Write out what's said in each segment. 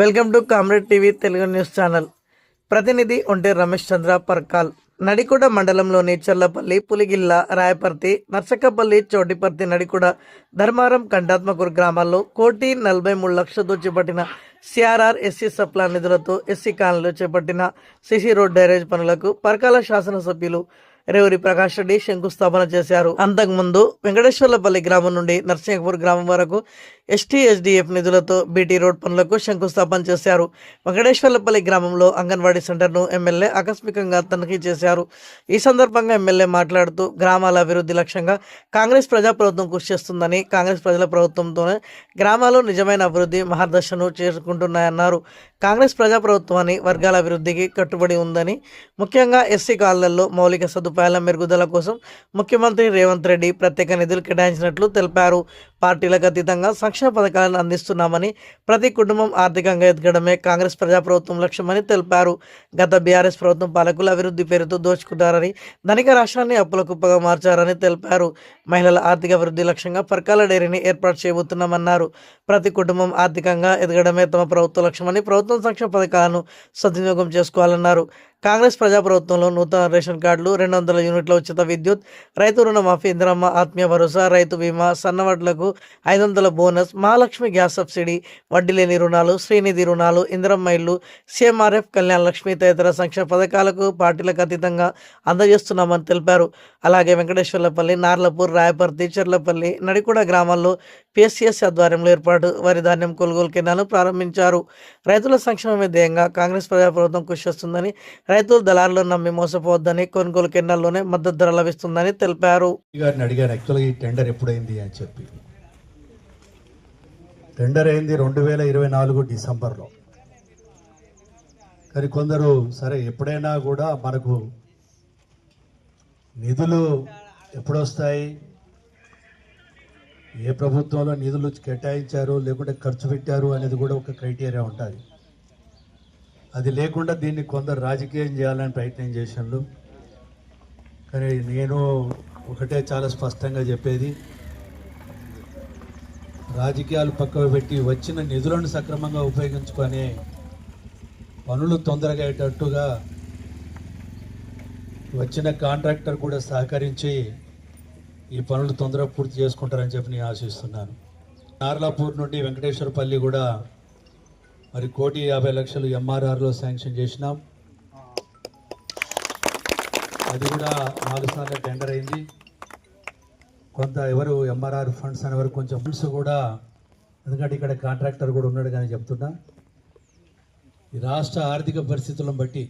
Welcome to comrade TV Telugu news channel. ప్రతినిధి ఒంటే రమేష్ చంద్ర పర్కాల్. నడికుడ మండలంలోని చల్లపల్లి పులిగిల్ల రాయపర్తి నర్సకపల్లి చోటిపర్తి నడికుడ ధర్మారం కంఠాత్మకూరు గ్రామాల్లో కోటి నలభై మూడు లక్షలతో చేపట్టిన సిఆర్ఆర్ ఎస్సీ సప్లా నిధులతో ఎస్సీ కాలనీలో చేపట్టిన సిసి రోడ్ డైరేజ్ పనులకు పర్కాల శాసనసభ్యులు రేవరి ప్రకాష్ రెడ్డి శంకుస్థాపన చేశారు. అంతకుముందు వెంకటేశ్వర్లపల్లి గ్రామం నుండి నర్సింహపూర్ గ్రామం వరకు ఎస్టీ ఎస్డీఎఫ్ నిధులతో బీటీ రోడ్ పనులకు శంకుస్థాపన చేశారు. వెంకటేశ్వర్లపల్లి గ్రామంలో అంగన్వాడీ సెంటర్ను ఎమ్మెల్యే ఆకస్మికంగా తనిఖీ చేశారు. ఈ సందర్భంగా ఎమ్మెల్యే మాట్లాడుతూ గ్రామాల అభివృద్ధి లక్ష్యంగా కాంగ్రెస్ ప్రజాప్రభుత్వం కృషి చేస్తుందని కాంగ్రెస్ ప్రజల ప్రభుత్వంతోనే గ్రామాలు నిజమైన అభివృద్ధి మహర్దశను చేసుకుంటున్నాయన్నారు కాంగ్రెస్ ప్రజాప్రభుత్వాన్ని వర్గాల అభివృద్ధికి కట్టుబడి ఉందని ముఖ్యంగా ఎస్సీ కాలనీల్లో మౌలిక సదుపాయాల మెరుగుదల కోసం ముఖ్యమంత్రి రేవంత్ రెడ్డి ప్రత్యేక నిధులు కేటాయించినట్లు తెలిపారు. పార్టీలకు అతీతంగా సంక్షేమ పథకాలను అందిస్తున్నామని ప్రతి కుటుంబం ఆర్థికంగా ఎదగడమే కాంగ్రెస్ ప్రజాప్రభుత్వం లక్ష్యమని తెలిపారు. గత బీఆర్ఎస్ ప్రభుత్వం పాలకులు అభివృద్ధి పేరుతో దోచుకున్నారని ధనిక రాష్ట్రాన్ని అప్పుల కుప్పగా మార్చారని తెలిపారు. మహిళల ఆర్థిక అభివృద్ధి లక్ష్యంగా పర్కాల డైరీని ఏర్పాటు చేయబోతున్నామన్నారు. ప్రతి కుటుంబం ఆర్థికంగా ఎదగడమే తమ ప్రభుత్వ లక్ష్యమని ప్రభుత్వం సంక్షేమ పథకాలను సద్వినియోగం చేసుకోవాలన్నారు. కాంగ్రెస్ ప్రజాప్రభుత్వంలో నూతన రేషన్ కార్డులు రెండు వందల యూనిట్ల ఉచిత విద్యుత్ రైతు రుణమాఫీ ఇందిరమ్మ ఆత్మీయ భరోసా రైతు బీమా సన్నవడ్లకు ఐదు వందల బోనస్ మహాలక్ష్మి గ్యాస్ సబ్సిడీ వడ్డీ లేని రుణాలు శ్రీనిధి రుణాలు ఇందిరమ్మ ఇల్లు సీఎంఆర్ఎఫ్ కళ్యాణ లక్ష్మి తదితర సంక్షేమ పథకాలకు పార్టీలకు అతీతంగా అందజేస్తున్నామని తెలిపారు. అలాగే వెంకటేశ్వర్లపల్లి నార్లపూర్ రాయపర్తి చెర్లపల్లి నడికూడ గ్రామాల్లో పిఎస్సిఎస్ ఆధ్వర్యంలో ఏర్పాటు వరి ధాన్యం కొనుగోలు కేంద్రాలను ప్రారంభించారు. రైతుల సంక్షేమమే ధ్యేయంగా కాంగ్రెస్ ప్రజాప్రభుత్వం కృషి చేస్తుందని రైతులు దళారులు నమ్మి మోసపోవద్దని కొనుగోలు కేంద్రాల్లోనే మద్దతు ధర లభిస్తుందని తెలిపారు. గారిని యాక్చువల్గా ఈ టెండర్ ఎప్పుడైంది? అని చెప్పి. టెండర్ అయింది రెండు వేల ఇరవై నాలుగు డిసెంబర్లో. కానీ కొందరు సరే ఎప్పుడైనా కూడా మనకు నిధులు ఎప్పుడొస్తాయి? ఏ ప్రభుత్వంలో నిధులు కేటాయించారు? లేకుంటే ఖర్చు పెట్టారు అనేది కూడా ఒక క్రైటీరియా ఉంటుంది అది లేకుండా దీన్ని కొందరు రాజకీయం చేయాలని ప్రయత్నం చేసినారు కానీ నేను ఒకటే చాలా స్పష్టంగా చెప్పేది రాజకీయాలు పక్కకు పెట్టి వచ్చిన నిధులను సక్రమంగా ఉపయోగించుకొని పనులు తొందరగా అయ్యేటట్టుగా వచ్చిన కాంట్రాక్టర్ కూడా సహకరించి ఈ పనులు తొందరగా పూర్తి చేసుకుంటారని చెప్పి నేను ఆశిస్తున్నాను. నార్లాపూర్ నుండి వెంకటేశ్వరపల్లి కూడా మరి కోటి యాభై లక్షలు ఎంఆర్ఆర్లో శాంక్షన్ చేసినాం. అది కూడా నాలుగు సార్లు టెండర్ అయింది. కొంత ఎవరు ఎంఆర్ఆర్ ఫండ్స్ అనేవారు కొంచెం ఫండ్స్ కూడా ఎందుకంటే ఇక్కడ కాంట్రాక్టర్ కూడా ఉన్నాడు కానీ చెప్తున్నా. ఈ రాష్ట్ర ఆర్థిక పరిస్థితులను బట్టి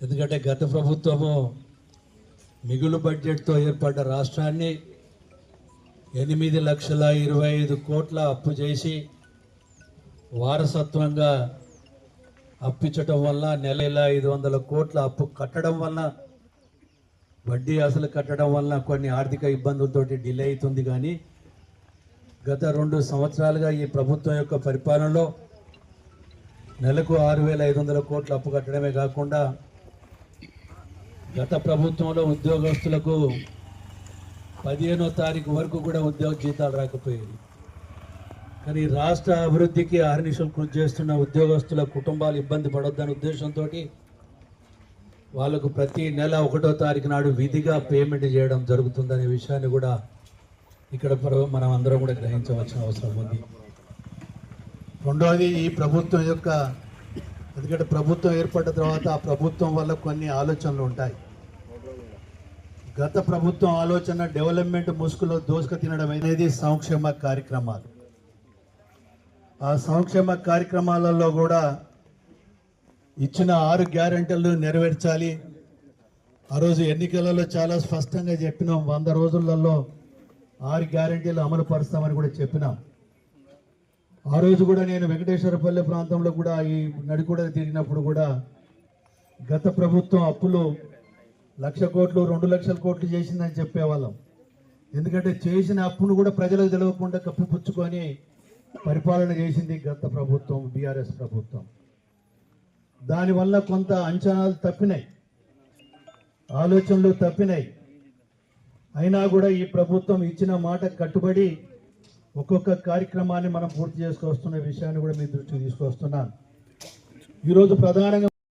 ఎందుకంటే గత ప్రభుత్వము మిగులు బడ్జెట్తో ఏర్పడ్డ రాష్ట్రాన్ని ఎనిమిది లక్షల ఇరవై ఐదు కోట్ల అప్పు చేసి వారసత్వంగా అప్పించటం వల్ల నెల ఐదు వందల కోట్ల అప్పు కట్టడం వల్ల వడ్డీ అసలు కట్టడం వల్ల కొన్ని ఆర్థిక ఇబ్బందులతోటి డిలే అవుతుంది కానీ గత రెండు సంవత్సరాలుగా ఈ ప్రభుత్వం యొక్క పరిపాలనలో నెలకు ఆరు వేల ఐదు వందల కోట్లు అప్పు కట్టడమే కాకుండా గత ప్రభుత్వంలో ఉద్యోగస్తులకు పదిహేనో తారీఖు వరకు కూడా ఉద్యోగ జీతాలు రాకపోయేది కానీ రాష్ట్ర అభివృద్ధికి అహర్నిశలు కృషి చేస్తున్న ఉద్యోగస్తుల కుటుంబాలు ఇబ్బంది పడొద్దనే ఉద్దేశంతో వాళ్ళకు ప్రతి నెల ఒకటో తారీఖు నాడు విధిగా పేమెంట్ చేయడం జరుగుతుందనే విషయాన్ని కూడా ఇక్కడ మనం అందరం కూడా గ్రహించవలసిన అవసరం ఉంది. రెండవది ఈ ప్రభుత్వం యొక్క ఎందుకంటే ప్రభుత్వం ఏర్పడ్డ తర్వాత ఆ ప్రభుత్వం వల్ల కొన్ని ఆలోచనలు ఉంటాయి. గత ప్రభుత్వం ఆలోచన డెవలప్మెంట్ ముసుగులో దోసుక తినడం అనేది సంక్షేమ కార్యక్రమాలు. ఆ సంక్షేమ కార్యక్రమాలలో కూడా ఇచ్చిన ఆరు గ్యారెంటీలు నెరవేర్చాలి. ఆ రోజు ఎన్నికలలో చాలా స్పష్టంగా చెప్పినాం. వంద రోజులలో ఆరు గ్యారెంటీలు అమలు పరుస్తామని కూడా చెప్పినాం. ఆ రోజు కూడా నేను వెంకటేశ్వరపల్లి ప్రాంతంలో కూడా ఈ నడికూడ తిరిగినప్పుడు కూడా గత ప్రభుత్వం అప్పులు లక్ష కోట్లు రెండు లక్షల కోట్లు చేసిందని చెప్పేవాళ్ళం. ఎందుకంటే చేసిన అప్పును కూడా ప్రజలకు తెలియకుండా కప్పిపుచ్చుకొని పరిపాలన చేసింది గత ప్రభుత్వం బీఆర్ఎస్ ప్రభుత్వం. దానివల్ల కొంత అంచనాలు తప్పినాయి. ఆలోచనలు తప్పినాయి. అయినా కూడా ఈ ప్రభుత్వం ఇచ్చిన మాట కట్టుబడి ఒక్కొక్క కార్యక్రమాన్ని మనం పూర్తి చేసుకొస్తున్న విషయాన్ని కూడా మీ దృష్టికి తీసుకొస్తున్నాను. ఈరోజు ప్రధానంగా